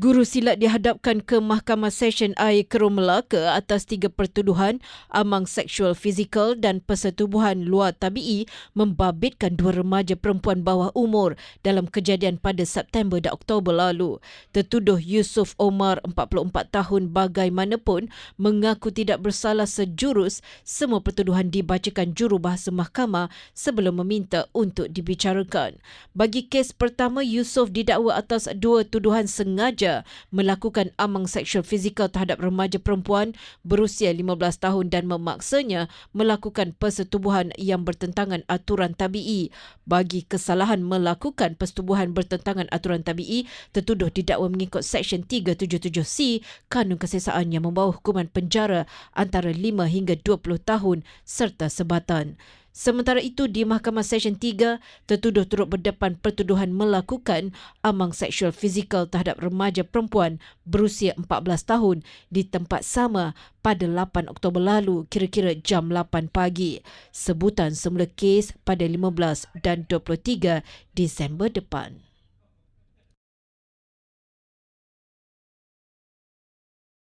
Guru silat dihadapkan ke Mahkamah Session Air Kerum Melaka atas tiga pertuduhan amang seksual fizikal dan persetubuhan luar tabii membabitkan dua remaja perempuan bawah umur dalam kejadian pada September dan Oktober lalu. Tertuduh Yusuf Omar, 44 tahun bagaimanapun, mengaku tidak bersalah sejurus semua pertuduhan dibacakan juru bahasa mahkamah sebelum meminta untuk dibicarakan. Bagi kes pertama, Yusuf didakwa atas dua tuduhan sengaja remaja melakukan amang seksual fizikal terhadap remaja perempuan berusia 15 tahun dan memaksanya melakukan persetubuhan yang bertentangan aturan tabii. Bagi kesalahan melakukan persetubuhan bertentangan aturan tabii, tertuduh didakwa mengikut Seksyen 377C Kanun Kesesaan yang membawa hukuman penjara antara 5 hingga 20 tahun serta sebatan. Sementara itu di Mahkamah Session 3, tertuduh turut berdepan pertuduhan melakukan amang seksual fizikal terhadap remaja perempuan berusia 14 tahun di tempat sama pada 8 Oktober lalu kira-kira jam 8 pagi. Sebutan semula kes pada 15 dan 23 Disember depan.